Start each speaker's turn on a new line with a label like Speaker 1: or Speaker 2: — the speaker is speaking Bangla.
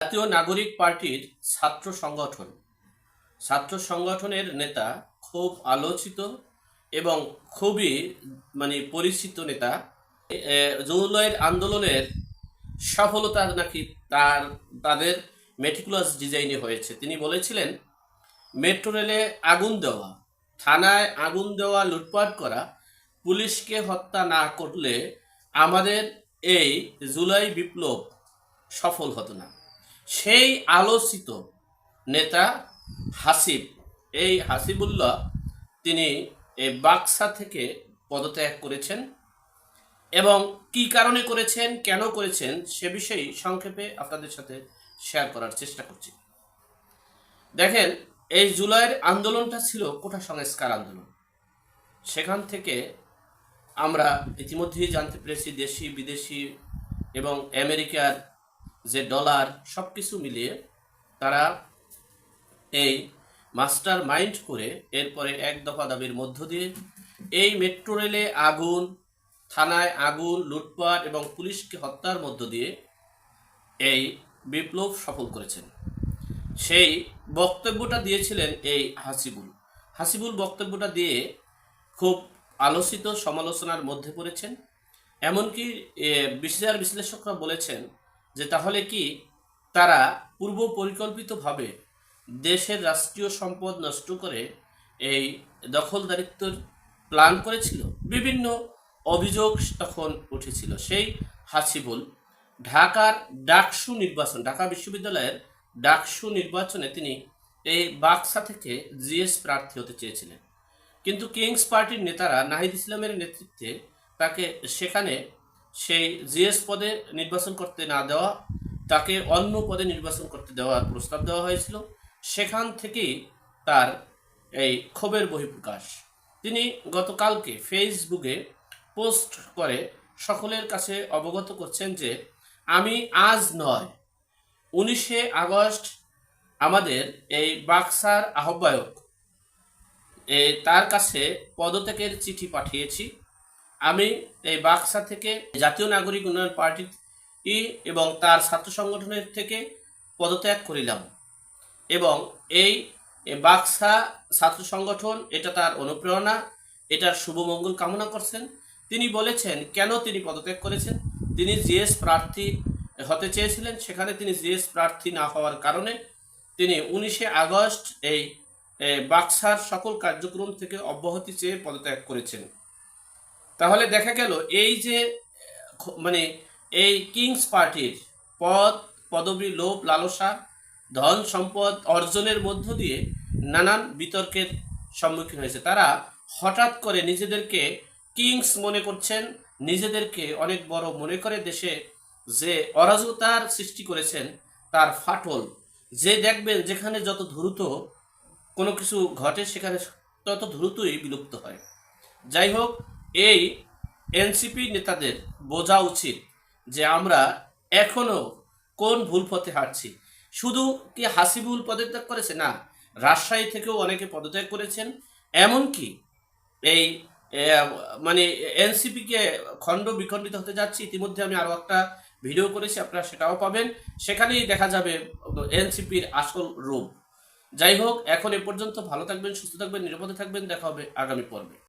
Speaker 1: জাতীয় নাগরিক পার্টির ছাত্র সংগঠন। ছাত্র সংগঠনের নেতা খুব আলোচিত এবং খুবই মানে পরিচিত নেতা। এ, জৌলয়ের আন্দোলনের সফলতা নাকি তার তাদের মেটিকুলাস ডিজাইনে হয়েছে। তিনি বলেছিলেন মেট্রো রেলে আগুন দেওয়া থানায় আগুন দেওয়া লুটপাট করা পুলিশকে হত্যা না করলে আমাদের এই জুলাই বিপ্লব সফল হতো না। সেই আলোচিত নেতা হাসিব। এই হাসিবুল্লাহ তিনি এই বাক্সা থেকে পদত্যাগ করেছেন এবং কি কারণে করেছেন, কেন করেছেন, সে বিষয়ে সংক্ষেপে আপনাদের সাথে শেয়ার করার চেষ্টা করছি। দেখেন, এই জুলাইয়ের আন্দোলনটা ছিল কোটা সংস্কার আন্দোলন। সেখান থেকে আমরা ইতিমধ্যেই জানতে পেরেছি দেশি, বিদেশি এবং আমেরিকার যে ডলার সব কিছু মিলিয়ে তারা এই মাস্টার মাইন্ড করে এরপরে এক দফা দাবির মধ্য দিয়ে এই মেট্রো রেলে আগুন, থানায় আগুন, লুটপাট এবং পুলিশকে হত্যার মধ্য দিয়ে এই বিপ্লব সফল করেছেন। সেই বক্তব্যটা দিয়েছিলেন এই হাসিবুল। হাসিবুল বক্তব্যটা দিয়ে খুব আলোচিত সমালোচনার মধ্যে পড়েছেন। এমনকি বিচার বিশ্লেষকরা বলেছেন যে তাহলে কি তারা পূর্ব পরিকল্পিতভাবে দেশের রাষ্ট্রীয় সম্পদ নষ্ট করে এই দখলদারিত্বর প্ল্যান করেছিল? বিভিন্ন অভিযোগ তখন উঠেছিল। সেই হাসিবুল ঢাকার ডাকসু নির্বাচন, ঢাকা বিশ্ববিদ্যালয়ের ডাকসু নির্বাচনে তিনি এই বাক্সা থেকে জিএস প্রার্থী হতে চেয়েছিলেন। কিন্তু কিংস পার্টির নেতারা নাহিদ ইসলামের নেতৃত্বে তাকে সেখানে সেই জিএস পদে নির্বাচন করতে না দেওয়া, তাকে অন্য পদে নির্বাচন করতে দেওয়ার প্রস্তাব দেওয়া হয়েছিল। সেখান থেকেই তার এই ক্ষোভের বহিঃপ্রকাশ। তিনি গতকালকে ফেসবুকে পোস্ট করে সকলের কাছে অবগত করছেন যে, আমি আজ নয়, উনিশে আগস্ট আমাদের এই বাক্সার আহ্বায়ক তার কাছে পদত্যাগের চিঠি পাঠিয়েছি। আমি এই বাক্সা থেকে জাতীয় নাগরিক উন্নয়ন পার্টি এবং তার ছাত্র সংগঠনের থেকে পদত্যাগ করিলাম। এবং এই বাক্সা ছাত্র সংগঠন, এটা তার অনুপ্রেরণা, এটার শুভমঙ্গল কামনা করছেন। তিনি বলেছেন, কেন তিনি পদত্যাগ করেছেন? তিনি জিএস প্রার্থী হতে চেয়েছিলেন, সেখানে তিনি জিএস প্রার্থী না হওয়ার কারণে তিনি উনিশে আগস্ট এই বাক্সার সকল কার্যক্রম থেকে অব্যাহতি চেয়ে পদত্যাগ করেছেন। তাহলে দেখা গেল এই যে মানে এই কিংস পার্টির পদ, পদবী, লোভ, লালসা, ধন, সম্পদ অর্জনের মধ্য দিয়ে নানান বিতর্কের সম্মুখীন হয়েছে। তারা হঠাৎ করে নিজেদেরকে কিংস মনে করছেন, নিজেদেরকে অনেক বড় মনে করে দেশে যে অরাজকতার সৃষ্টি করেছেন, তার ফাটল। যে দেখবেন যেখানে যত দ্রুত কোনো কিছু ঘটে, সেখানে তত দ্রুতই বিলুপ্ত হয়। যাই হোক এই এনসিপি নেতাদের বোঝা উচিত যে আমরা এখনও কোন ভুল পথে হাঁটছি। শুধু কি হাসিবুল পদত্যাগ করেছে? না, রাজশাহী থেকেও অনেকে পদত্যাগ করেছেন। এমনকি এই মানে এনসিপিকে খণ্ড বিখণ্ডিত হতে যাচ্ছে, ইতিমধ্যে আমি আরও একটা ভিডিও করেছি, আপনারা সেটাও পাবেন। সেখানেই দেখা যাবে এনসিপির আসল রূপ। যাই হোক, এখন এ পর্যন্ত ভালো থাকবেন, সুস্থ থাকবেন, নিরাপদে থাকবেন, দেখা হবে আগামী পর্বে।